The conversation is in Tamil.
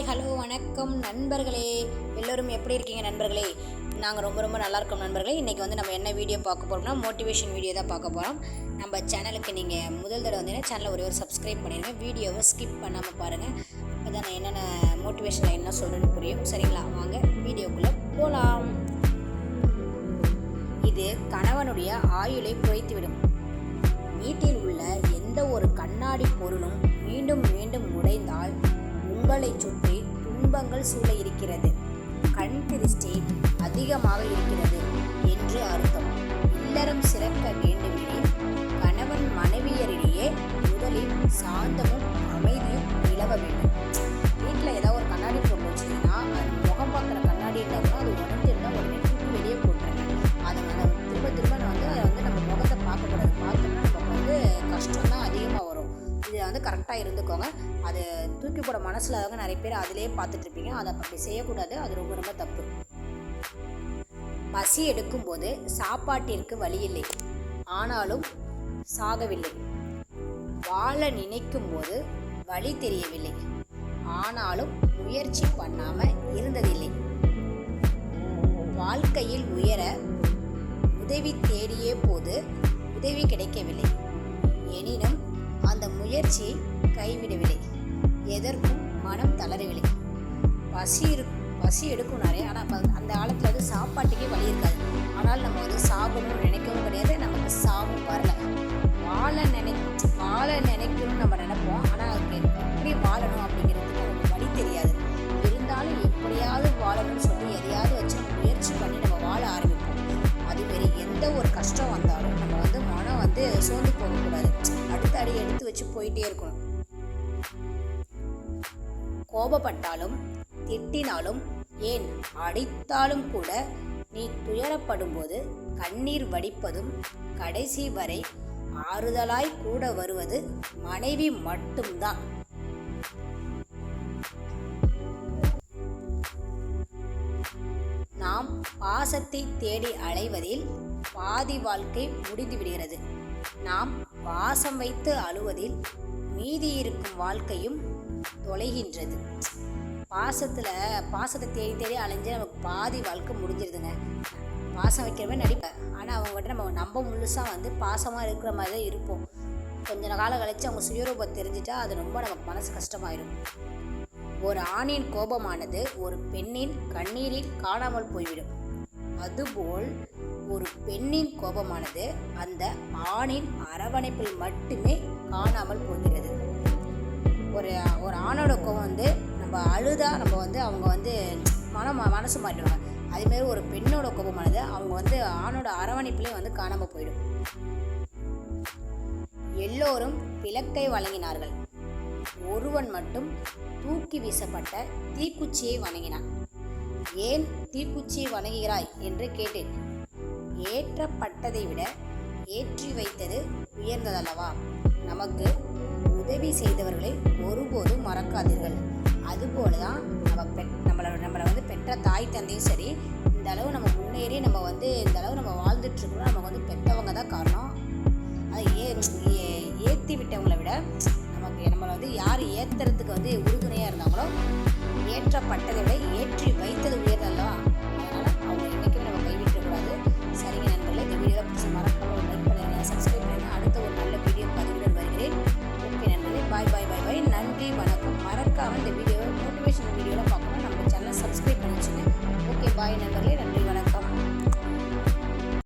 ஹாய் ஹலோ வணக்கம் நண்பர்களே. எல்லோரும் எப்படி இருக்கீங்க நண்பர்களே? நாங்கள் ரொம்ப ரொம்ப நல்லா இருக்கோம் நண்பர்களே. இன்றைக்கி வந்து நம்ம என்ன வீடியோ பார்க்க போகிறோம்னா மோட்டிவேஷன் வீடியோ தான் பார்க்க போகிறோம் நம்ம சேனலுக்கு நீங்கள் முதல் தடவை வந்தீங்கன்னா சேனலை ஒரே ஒரு சப்ஸ்கிரைப் பண்ணிடுங்க. வீடியோவை ஸ்கிப் பண்ணாமல் பாருங்கள் அப்போ தான் நான் என்னென்ன மோட்டிவேஷனில் என்ன சொல்கிறேன்னு புரியும். சரிங்களா? வாங்க வீடியோக்குள்ளே போகலாம் இது கணவனுடைய ஆயுளை குறைத்துவிடும். வீட்டில் உள்ள எந்த ஒரு கண்ணாடி பொருளும் மீண்டும் மீண்டும் உடைந்தால் உங்களை சுற்றி துன்பங்கள் சூழ இருக்கிறது. கண் திருஷ்டி அதிகமாக இருக்கிறது என்று அர்த்தம். இல்லறம் சிறக்க வேண்டுமெனில் கணவன் மனைவியரிடையே முதலில் சாந்தமும் தூக்கி போட மனசில் அவங்க நிறைய பேர் அதிலே பார்த்துட்ருப்பீங்க அதை அப்படி செய்யக்கூடாது. அது ரொம்ப ரொம்ப தப்பு. பசி எடுக்கும்போது சாப்பாட்டிற்கு வழி இல்லை. ஆனாலும் சாகவில்லை. வாழ நினைக்கும் போது வழி தெரியவில்லை. ஆனாலும் முயற்சி பண்ணாமல் இருந்ததில்லை. வாழ்க்கையில் உயர உதவி தேடிய போது உதவி கிடைக்கவில்லை. எனினும் அந்த முயற்சியை கைவிடவில்லை. எதற்கும் மனம் தளரவில்லை. பசி இரு பசி எடுக்கும் நிறைய. ஆனால் அந்த காலத்தில் வந்து சாப்பாட்டுக்கே வழி இருக்காது. ஆனால் நம்ம வந்து சாப்பிடணும்னு நினைக்கவும் கிடையாது. நமக்கு சாவும் வரல. வாழ நினை வாழ நினைக்கணும்னு நம்ம நினைப்போம். ஆனால் அதுக்கு எப்படி வாழணும் அப்படிங்கிறதுக்கு நமக்கு வழி தெரியாது. இருந்தாலும் எப்படியாவது வாழணும்னு சொல்லி எதையாவது வச்சு நம்ம முயற்சி பண்ணி நம்ம வாழ ஆரம்பிப்போம். அதுமாரி எந்த ஒரு கஷ்டம் வந்தாலும் நம்ம வந்து மனம் வந்து சோர்ந்து போகக்கூடாது. அடுத்த அடி எடுத்து வச்சு போயிட்டே இருக்கணும். கோபப்பட்டாலும் திட்டினாலும் ஏன் அடித்தாலும் கூட நீ துயரப்படும்போது கண்ணீர் வடிப்பதும் கடைசி வரை ஆறுதலாய் கூட வருவது மனைவி மட்டும்தான். நாம் பாசத்தை தேடி அலைவதில் பாதி வாழ்க்கை முடிந்துவிடுகிறது. நாம் பாசம் வைத்து அழுவதில் மீதி இருக்கும் வாழ்க்கையும் தொலைகின்றது. பாசத்தில் பாசத்தை தேடி தேடி அலைஞ்சு நமக்கு பாதி வாழ்க்கை முடிஞ்சிருதுங்க. பாசம் வைக்கிறவே நடிப்பேன் ஆனால் அவங்ககிட்ட நம்ம நம்ப முழுசாக வந்து பாசமாக இருக்கிற மாதிரி தான் இருப்போம். கொஞ்ச காலம் கழிச்சு அவங்க சுயரூபம் தெரிஞ்சிட்டா அது ரொம்ப நமக்கு மனசு கஷ்டமாயிடும் ஒரு ஆணின் கோபமானது ஒரு பெண்ணின் கண்ணீரில் காணாமல் போய்விடும். அதுபோல் ஒரு பெண்ணின் கோபமானது அந்த ஆணின் அரவணைப்பில் மட்டுமே காணாமல் போகிறது ஒரு ஒரு ஆணோட கோவம் வந்து நம்ம அழுதா நம்ம வந்து அவங்க வந்து மனம் மனசு மாட்டிடுவாங்க அதேமாரி ஒரு பெண்ணோட கோபமானது அவங்க வந்து ஆணோட அரவணைப்பிலே வந்து காணாமல் போயிடும். எல்லோரும் விளக்கை வழங்கினார்கள். ஒருவன் மட்டும் தூக்கி வீசப்பட்ட தீக்குச்சியை வணங்கினான். ஏன் தீக்குச்சியை வணங்குகிறாய்? என்று கேட்டேன். ஏற்றப்பட்டதை விட ஏற்றி வைத்தது உயர்ந்ததல்லவா? நமக்கு உதவி செய்தவர்களை மறக்காதீர்கள் அதுபோல தான் நம்ம பெட் நம்மளோட நம்மளை வந்து பெற்ற தாய் தந்தையும் சரி இந்த அளவு நம்ம முன்னேறி நம்ம வந்து இந்த அளவு நம்ம வாழ்ந்துட்டுருக்கோம் நமக்கு வந்து பெற்றவங்க தான் காரணம். அது ஏ ஏ- ஏற்றி விட்டவங்களை விட நமக்கு நம்மளை வந்து யார் ஏற்றுறதுக்கு வந்து உறுதுணையாக இருந்தாங்களோ ஏற்றப்பட்டதை விட ஏற்றி வைத்தது బాయ్ నెంబర్లే రెండు